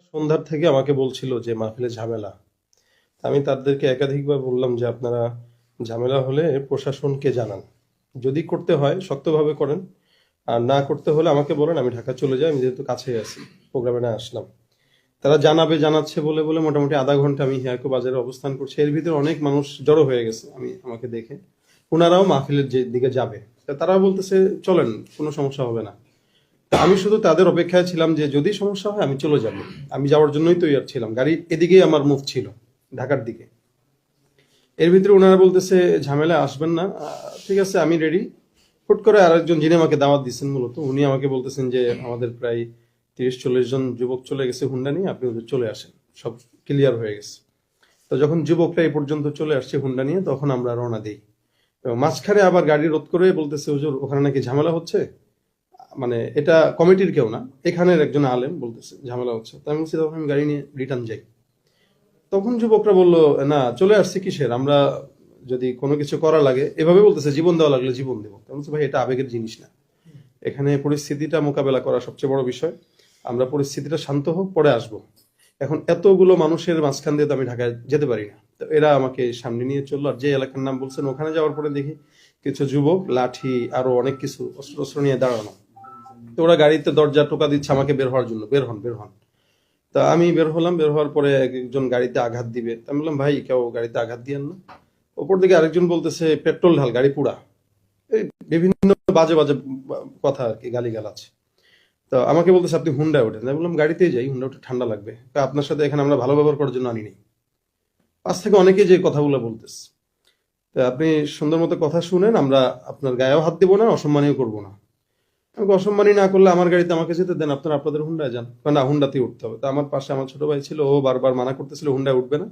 সন্ধ্যার থেকে আমাকে বলছিল যে মাহফিলে ঝামেলা। আমি তাদেরকে একাধিকবার বললাম যে আপনারা ঝামেলা হলে প্রশাসনকে জানান। যদি করতে হয়, শক্তভাবে করেন। আর না করতে হলে আমাকে বলেন, আমি ঢাকা চলে যাই, আমি যেহেতু কাছেই আছি, প্রোগ্রামে না আসলাম। তারা জানাবে, জানাচ্ছে বলে বলে মোটামুটি আধা ঘণ্টা আমি হিয়াকো বাজারে অবস্থান করছি। এর ভিতরে অনেক মানুষ জড়ো হয়ে গেছে, আমি, আমাকে দেখে। ওনারাও মাহফিলের যে দিকে যাবে। তারা বলতেছে, চলেন, কোনো সমস্যা হবে না। আমি শুধু তাদের অপেক্ষায় ছিলাম যে যদি সমস্যা হয় আমি চলে যাব। আমি যাওয়ার জন্যই তৈরি ছিলাম। গাড়ি এদিকেই আমার মুভ ছিল, ঢাকার দিকে। এর ভিতরে ওনারা বলতেছে ঝামেলা আসবেন না। ঠিক আছে, আমি রেডি হুট করে আরেকজন যিনি আমাকে দাওয়াত দিচ্ছেন মূলত, উনি আমাকে বলতেছেন যে, আমাদের প্রায় তিরিশ চল্লিশ জন যুবক চলে গেছে হুন্ডা নিয়ে, আপনি ওদের চলে আসেন। সব ক্লিয়ার হয়ে গেছে। তো যখন যুবকরা এই পর্যন্ত চলে আসছে হুন্ডা নিয়ে, তখন আমরা রওনা দিই। মাঝখানে আবার গাড়ি রোধ করে বলতেছে, হুজুর, ওখানে নাকি ঝামেলা হচ্ছে? মানে এটা কমিটির কেউ না, এখানের একজন আলেম বলতেছে, ঝামেলা হচ্ছে। তাই আমি বলছি তখন আমি গাড়ি নিয়ে রিটার্ন যাই। তখন যুবকরা বলল, না, চলে আসছে কিসের? আমরা যদি কোনো কিছু করা লাগে। এভাবে বলতেছে, জীবন দেওয়া লাগলে জীবন দেবো। আমি বলছি, ভাই, এটা আবেগের জিনিস না। এখানে পরিস্থিতিটা মোকাবেলা করা সবচেয়ে বড় বিষয়। আমরা পরিস্থিতিটা শান্ত হোক, পরে আসব। এখন এতগুলো মানুষের মাঝখান দিয়ে তো আমি ঢাকায় যেতে পারি না। তো এরা আমাকে সামনে নিয়ে চলল, আর যে এলাকার নাম বলছেন, ওখানে যাওয়ার পরে দেখি কিছু যুবক, লাঠি, আরও অনেক কিছু অস্ত্র অস্ত্র নিয়ে দাঁড়ানো। তো ওরা গাড়িতে দরজা টোকা দিচ্ছে, আমাকে বের হওয়ার জন্য। বের হন বের হন। তা আমি বের হলাম, বের হওয়ার পরে একজন গাড়িতে আঘাত দিবে। আমি বললাম, ভাই, কেউ গাড়িতে আঘাত দিয়েন না। ওপর দিকে আরেকজন বলতেছে, পেট্রোল ঢাল, গাড়ি পুরা এই বিভিন্ন বাজে বাজে কথা আর কি গালি আছে তো আমাকে বলতেছে, আপনি হুন্ডায় ওঠেন। আমি বললাম, গাড়িতেই যাই, হুন্ডা উঠে ঠান্ডা লাগবে। তা আপনার সাথে এখানে আমরা ভালো ব্যবহার করার জন্য আনি নেই। পাশ থেকে অনেকে যে কথাগুলো বলতেছে, তা আপনি সুন্দর মতো কথা শুনেন, আমরা আপনার গায়েও হাত দিব না অসম্মানীয় করব না। আমাকে অসম্মানী না করলে আমার গাড়িতে আমাকে যেতে দেন, আপনারা আপনাদের হুন্ডায় যান। না হুন্ডাতেই উঠতে হবে। তো আমার পাশে আমার ছোট ভাই ছিল, ও বারবার মানা করতেছিল হুন্ডায় উঠবে না।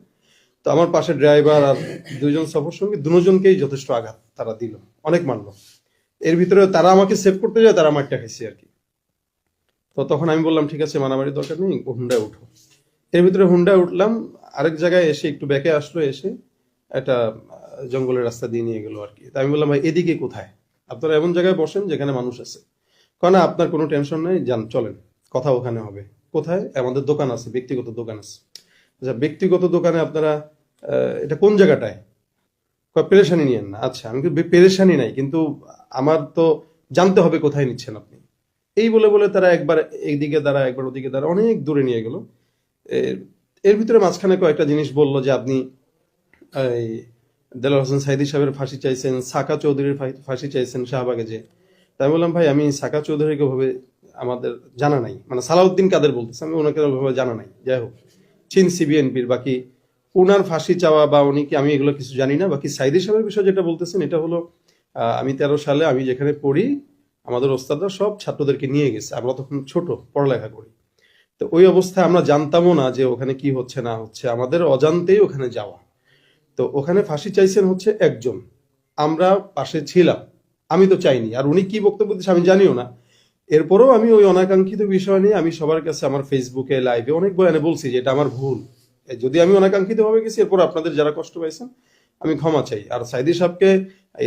তো আমার পাশে ড্রাইভার আর দুজন সফর সঙ্গী, দুজনকেই যথেষ্ট আঘাত তারা দিল, অনেক মারলো। এর ভিতরে তারা আমাকে সেভ করতে যায়, তারা আমারটা খাইছে আর কি। তো তখন আমি বললাম, ঠিক আছে, মারামারির দরকার নেই হুন্ডায় উঠো। এর ভিতরে হুন্ডায় উঠলাম, আরেক জায়গায় এসে একটু ব্যাকে আসলো, এসে একটা জঙ্গলের রাস্তা দিয়ে নিয়ে গেলো আর কি। তা আমি বললাম, ভাই, এদিকে কোথায়? আপনারা এমন জায়গায় বসেন যেখানে মানুষ আছে। কেন, আপনার কোনো টেনশন নেই? যান, চলেন। কথা ওখানে হবে। কোথায়? আমাদের দোকান আছে, ব্যক্তিগত দোকান আছে। আচ্ছা ব্যক্তিগত দোকানে আপনারা এটা কোন জায়গাটায়? পেরেশানি নিয়েন না। আচ্ছা আমি পেরেশানি নাই, কিন্তু আমার তো জানতে হবে কোথায় নিচ্ছেন আপনি। এই বলে বলে তারা একবার এইদিকে দ্বারা একবার ওদিকে দ্বারা অনেক দূরে নিয়ে গেল। এর- ভিতরে মাঝখানে কয়েকটা জিনিস বলল যে আপনি দেলার হোসেন সাইদি সাহেবের ফাঁসি চাইছেন, সাকা চৌধুরীর ফাঁসি চাইছেন শাহবাগে যে। তাই বললাম, ভাই, আমি সাকা চৌধুরীকে ভাবে আমাদের জানা নাই। মানে সালাউদ্দিন কাদের বলতেছে, আমি ওনাকে ভাবে জানা নাই। যাই হোক, চীন সিবিএনপির বাকি উনার ফাঁসি চাওয়া বা উনি কি, আমি এগুলো কিছু জানি না। বাকি সাইদি সাহেবের বিষয় যেটা বলতেছেন, এটা হলো আমি তেরো সালে আমি যেখানে পড়ি, আমাদের ওস্তাদরা সব ছাত্রদেরকে নিয়ে গেছে। আমরা তখন ছোট, পড়ালেখা করি। তো ওই অবস্থায় আমরা জানতামও না যে ওখানে কি হচ্ছে, না হচ্ছে। আমাদের অজান্তেই ওখানে যাওয়া। তো ওখানে ফাঁসি চাইছেন হচ্ছে একজন। আমরা পাশে ছিলাম। আমি তো চাইনি। আর উনি কি বক্তব্য দিচ্ছে আমি জানিও না। এরপরেও আমি ওই অনাকাঙ্ক্ষিত বিষয় নিয়ে আমি সবার কাছে আমার ফেসবুকে লাইভে অনেক বয়ানে বলছি যে এটা আমার ভুল। যদি আমি অনাকাঙ্ক্ষিত ভাবে গেছি, এরপর আপনাদের যারা কষ্ট পাইছেন, আমি ক্ষমা চাই। আর সাইদি সাহেবকে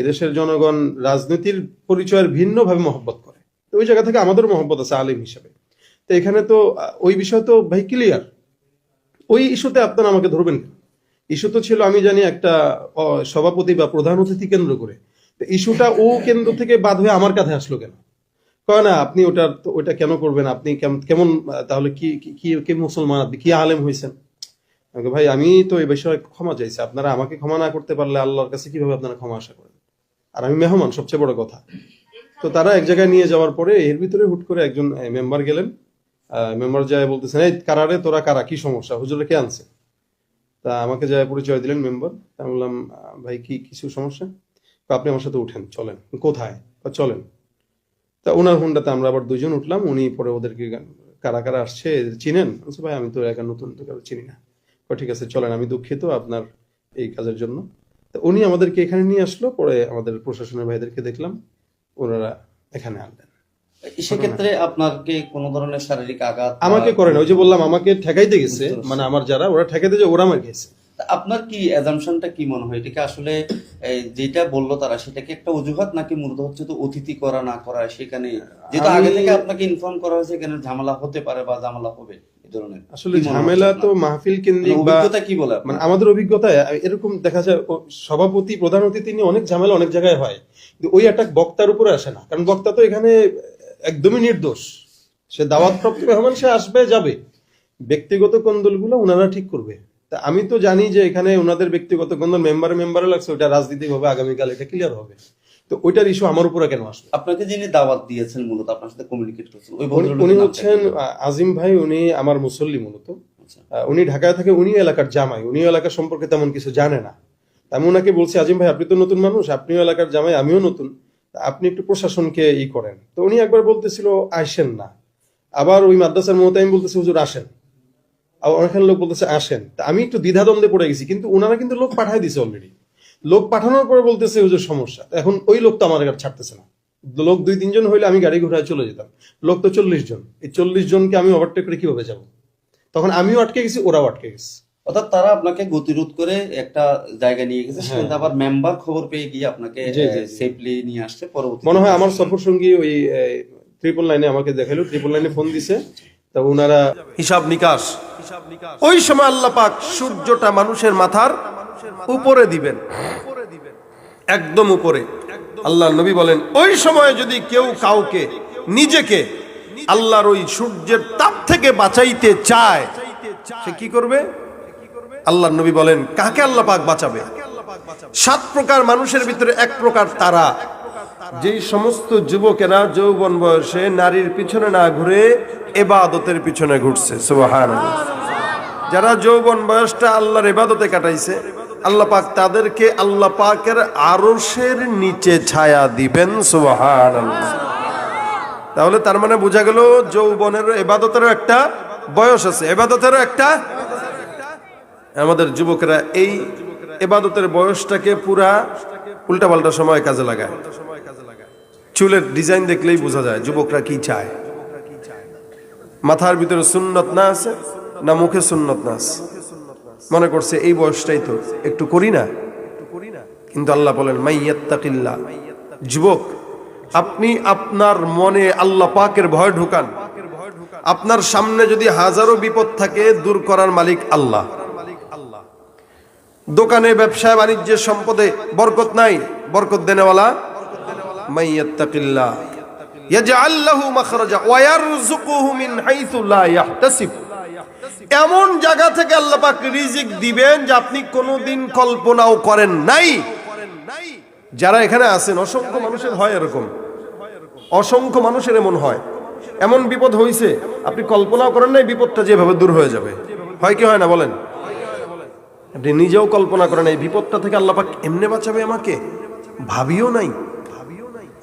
এদেশের জনগণ রাজনীতির পরিচয়ের ভিন্নভাবে মহব্বত করে। তো ওই জায়গা থেকে আমাদের মহব্বত আছে আলিম হিসেবে। তো এখানে তো ওই বিষয় তো ভাই ক্লিয়ার ওই ইস্যুতে আপনারা আমাকে ধরবেন ইস্যু তো ছিল, আমি জানি, একটা সভাপতি বা প্রধান অতিথি কেন্দ্র করে। ইস্যুটা ও কেন্দ্র থেকে বাদ হয়ে আমার কাছে আসলো কেন? কয় না, আপনি ওটা তো ওইটা কেন করবেন? আপনি কেম- কেমন, তাহলে কি, কি- কি মুসলমান? আপনি কি আলেম হয়েছেন ভাই, আমি তো এই বিষয়ে ক্ষমা চাইছি। আপনারা আমাকে ক্ষমা না করতে পারলে আল্লাহর কাছে কীভাবে আপনারা ক্ষমা আশা করেন? আর আমি মেহমান, সবচেয়ে বড় কথা। তো তারা এক জায়গায় নিয়ে যাওয়ার পরে এর ভিতরে হুট করে একজন মেম্বার গেলেন। মেম্বার যায় বলতেছেন, এই, কারারে, তোরা কারা? কি সমস্যা? হুজুরে কে আনছে? তা আমাকে যায় পরিচয় দিলেন মেম্বার। আমি বললাম, ভাই, কি, কিছু সমস্যা? আপনি আমার সাথে উঠেন চলেন। কোথায়? চলেন। তা ওনার হুন্ডাতে আমরা আবার দুজন উঠলাম উনি পরে ওদেরকে কারা কারা আসছে চিনেন? ভাই আমি তো একা নতুন তো কারও চিনি না। ঠিক আছে চলেন আমি দুঃখিত আপনার এই কাজের জন্য। তা উনি আমাদেরকে এখানে নিয়ে আসলো পরে আমাদের প্রশাসনের ভাইদেরকে দেখলাম ওনারা এখানে আনলেন। সেক্ষেত্রে আপনাকে কোনো ধরনের শারীরিক আঘাত আমাকে করে না ওই যে বললাম আমাকে ঠেকাইতে গেছে মানে আমার যারা ওরা ঠেকাইতে যে ওরা আমার গেছে আপনার কি অ্যাজামশনটা কি মনে হয়? এটাকে আসলে যেটা বলল তারা সেটাকে একটা অজুহাত নাকি মূলত হচ্ছে তো অতিথি করা না করা সেখানে? আমি- আগে থেকে আপনাকে ইনফর্ম করা হয়েছে এখানে ঝামেলা হতে পারে বা ঝামেলা হবে আসলে মনে ঝামেলা তো মাহফিল মানে কেন্দ্রিক অভিজ্ঞতা কি বলে মানে আমাদের অভিজ্ঞতায় এরকম দেখা যায় সভাপতি প্রধান অতিথি নিয়ে অনেক ঝামেলা অনেক জায়গায় হয়। কিন্তু ওই অ্যাটাক বক্তার উপরে আসে না। কারণ বক্তা তো এখানে একদমই নির্দোষ। সে দাওয়াত প্রাপ্ত মেহমান সে আসবে যাবে। ব্যক্তিগত কন্দলগুলো ওনারা ঠিক করবে। তা আমি তো জানি যে এখানে ওনাদের ব্যক্তিগত কন্দল মেম্বারে মেম্বারে লাগছে ওটা রাজনীতি হবে আগামীকাল এটা ক্লিয়ার হবে। তো ওইটার ইস্যু আমার উপরে কেন আসবে? আপনাকে যিনি দাওয়াত দিয়েছেন মূলত আপনার সাথে কমিউনিকেট করছেন ওই উনি- হচ্ছেন আজিম ভাই উনি আমার মুসল্লি মূলত। আচ্ছা। উনি ঢাকায় থাকে উনি এলাকার জামাই উনি এলাকা সম্পর্কে তেমন কিছু জানে না। আমি ওনাকে বলছি আজিম ভাই আপনি তো নতুন মানুষ আপনিও এলাকার জামাই আমিও নতুন। আপনি একটু প্রশাসনকে ই করেন। তো উনি একবার বলতেছিল আসেন না। আবার ওই মাদ্রাসার মতো আমি বলতেছি হুজুর আসেন। আবার অনেকখানে লোক বলতেছে আসেন। তা আমি একটু দ্বিধাদ্বন্দ্বে পড়ে গেছি কিন্তু ওনারা কিন্তু লোক পাঠায় দিছে অলরেডি লোক পাঠানোর পরে বলতেছে হুজুর সমস্যা। এখন ওই লোক তো আমার কাছে ছাড়তেছে না। লোক দুই তিনজন হইলে আমি গাড়ি ঘোড়ায় চলে যেতাম। লোক তো চল্লিশ জন। এই চল্লিশ জনকে আমি ওভারটেক করে কীভাবে যাব? তখন আমিও আটকে গেছি ওরাও আটকে গেছে। অর্থাৎ তারা আপনাকে গতিরোধ করে একটা জায়গা নিয়ে গেছে সেখানে আবার মেম্বার খবর পেয়ে গিয়ে আপনাকে হ্যাঁ। সেফলি নিয়ে আসছে পরবর্তী মনে হয় আমার সফর সঙ্গী ওই ট্রিপল লাইনে আমাকে দেখাল ট্রিপল লাইনে ফোন দিছে। তা ওনারা হিসাব নিকাশ। ওই সময় আল্লাহ পাক সূর্যটা মানুষের মাথার উপরে দিবেন। একদম উপরে। আল্লাহ নবী বলেন, ওই সময় যদি কেউ কাউকে, নিজেকে আল্লাহর ওই সূর্যের তাপ থেকে বাঁচাইতে চায়, সে কি করবে? আল্লাহ নবী বলেন, কাকে আল্লাহ পাক বাঁচাবে? সাত প্রকার মানুষের ভিতরে এক প্রকার তারা। যেই সমস্ত যুবকেরা যৌবন বয়সে নারীর পিছনে না ঘুরে এবাদতের পিছনে ঘুরছে যারা যৌবন বয়সটা আল্লাহর এবাদতে কাটাইছে, আল্লাহ পাক তাদেরকে আল্লাহ পাকের আরশের নিচে ছায়া দিবেন সুবাহান তাহলে তার মানে বোঝা গেল যৌবনের এবাদতেরও একটা বয়স আছে। এবাদতেরও একটা আমাদের যুবকেরা এই এবাদতের বয়সটাকে পুরা উল্টাপাল্টা সময় কাজে লাগায়। চুলের ডিজাইন দেখলেই বোঝা যায় যুবকরা কি চায়। মাথার ভিতরে সুন্নত না আছে না মুখে সুন্নত না আছে? মনে করছে এই বয়সটাই তো একটু করি না? কিন্তু আল্লাহ বলেন মাইয়াত্তাকিল্লা যুবক, আপনি আপনার মনে আল্লাহ পাকের ভয় ঢুকান। আপনার সামনে যদি হাজারো বিপদ থাকে, দূর করার মালিক আল্লাহ। দোকানে, ব্যবসায় বাণিজ্যের সম্পদে বরকত নাই। বরকত দেনেওয়ালা মিন এমন জায়গা থেকে আল্লাহ পাক রিজিক দিবেন যে আপনি কোনোদিন কল্পনাও করেন নাই। যারা এখানে আছেন, অসংখ্য মানুষের হয় এরকম। অসংখ্য মানুষের এমন হয়। এমন বিপদ হয়েছে আপনি কল্পনাও করেন নাই, বিপদটা যেভাবে দূর হয়ে যাবে। হয় কি হয় না বলেন? আপনি নিজেও কল্পনা করেন, এই বিপদটা থেকে আল্লাহ পাক এমনি বাঁচাবে আমাকে? ভাবিও নাই।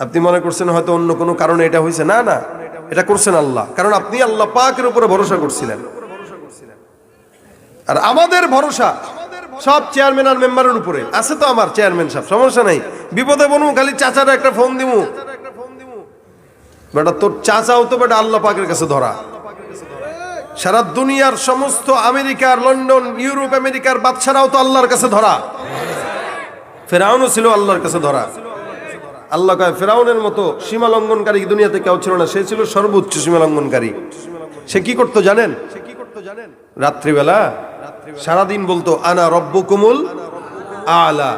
আপনি মনে করছেন হয়তো অন্য কোনো কারণে এটা হয়েছে না না, এটা করছেন আল্লাহ। কারণ আপনি আল্লাহ পাকের উপরে ভরসা করছিলেন। আর আমাদের ভরসা সব চেয়ারম্যান আর মেম্বারের উপরে। আছে তো আমার চেয়ারম্যান সাহেব, সমস্যা নাই। বিপদে বনু খালি চাচার একটা ফোন দিমু। বেটা, তোর চাচাও তো বেটা আল্লাহ পাকের কাছে ধরা। সারা দুনিয়ার সমস্ত আমেরিকার, লন্ডন, ইউরোপ, আমেরিকার বাদশারাও তো আল্লাহর কাছে ধরা। ফেরাউনও ছিল আল্লাহর কাছে ধরা। আল্লাহ কয়, ফেরাউনের মতো সীমা লঙ্ঘনকারী দুনিয়াতে কেউ ছিল না। সে ছিল সর্বোচ্চ সীমা লঙ্ঘনকারী। সে কি করতো জানেন? রাত্রিবেলা সারাদিন বলতো, আনা রব্ব কুমুল আলা।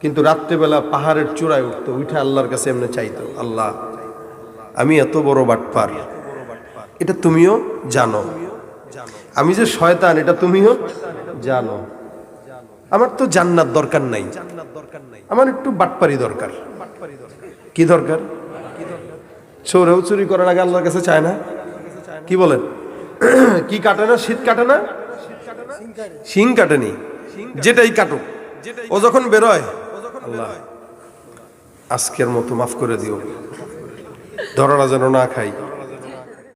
কিন্তু রাত্রিবেলা পাহাড়ের চূড়ায় উঠতো, উঠে আল্লাহর কাছে এমনি চাইতো, আল্লাহ, আমি এত বড় বাটপার। এটা তুমিও জানো। আমি যে শয়তান, এটা তুমিও জানো। আমার তো জান্নাত দরকার নাই। আমার একটু বাটপারি দরকার। কি দরকার? চোরেও চুরি করার আগে আল্লাহর কাছে চায় না? কি বলেন? কি কাটে না? শীত কাটে না? শিং কাটেনি। যেটাই কাটুক। ও যখন বেরোয়, আল্লাহ, আজকের মতো মাফ করে দিও। ধরাটা যেন না খাই